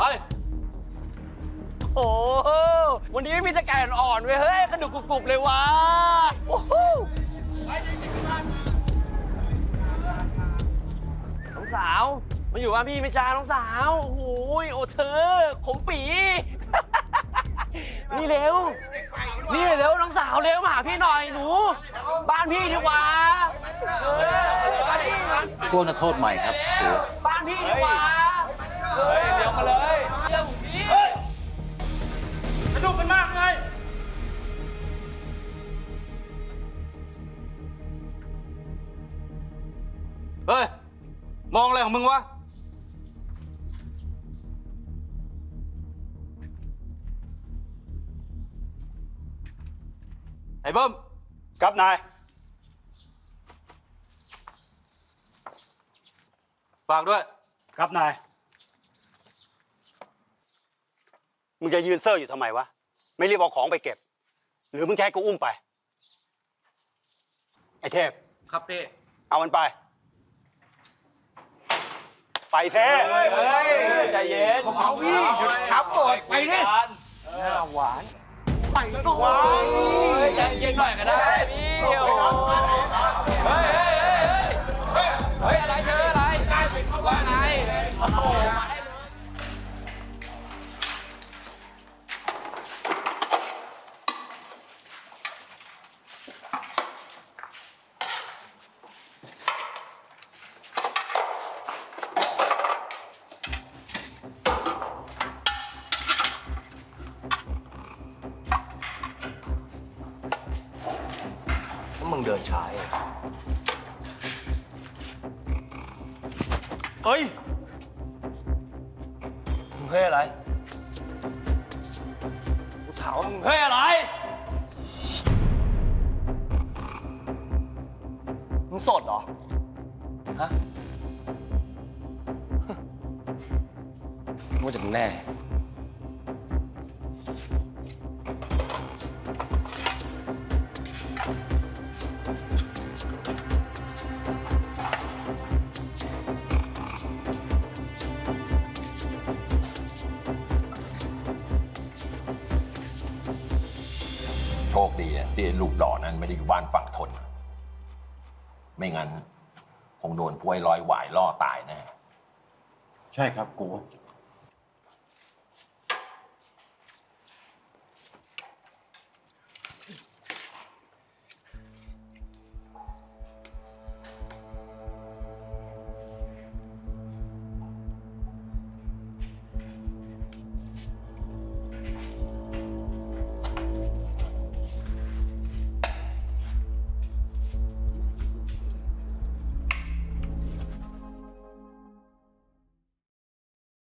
ไปโอ้โหวันนี้ไม่มีแต่ไก่อ่อนๆเว้ยเฮ้ยกระดูกกรุบๆเลยวะโอ้โหน้องสาวมาอยู่บ้านพี่ไหม่จ้าน้องสาวโอ้โหโอ้เธอขมปี นี่เร็ว นี่เร็วน้องสาวเร็วมาหาพี่หน่อยหนู บ้านพี่ดีกว่าเออบ้านพี่บ้านพวกนักโทษใหม่ครับครูบ้านพี่ดีกว่า เฮ้ย มองอะไรของมึงวะ ไอ้เบิ้มครับนาย ฝากด้วย ครับนาย มึงจะยืนเซอร์อยู่ทำไมวะ ไม่รีบเอาของไปเก็บ หรือมึงจะให้กูอุ้มไป ไอ้เทพ ครับพี่ เอามันไป ไปเซ่ใจเย็นเอาพี่หยุดช้ำหมดไปดิสู้ใจเย็นหน่อยก็ได้ มึงเดินช้าเฮ้ยมึงเฮ้ยอะไร กูถามว่ามึงเฮ้ยอะไร มึงสดเหรอ ฮะมึงว่าจะแน่ ดีที่ลูกหล่อนั้นไม่ได้อยู่บ้านฝั่งทน ไม่งั้น คงโดนพวยลอยหวายล่อตายแน่ ใช่ครับกู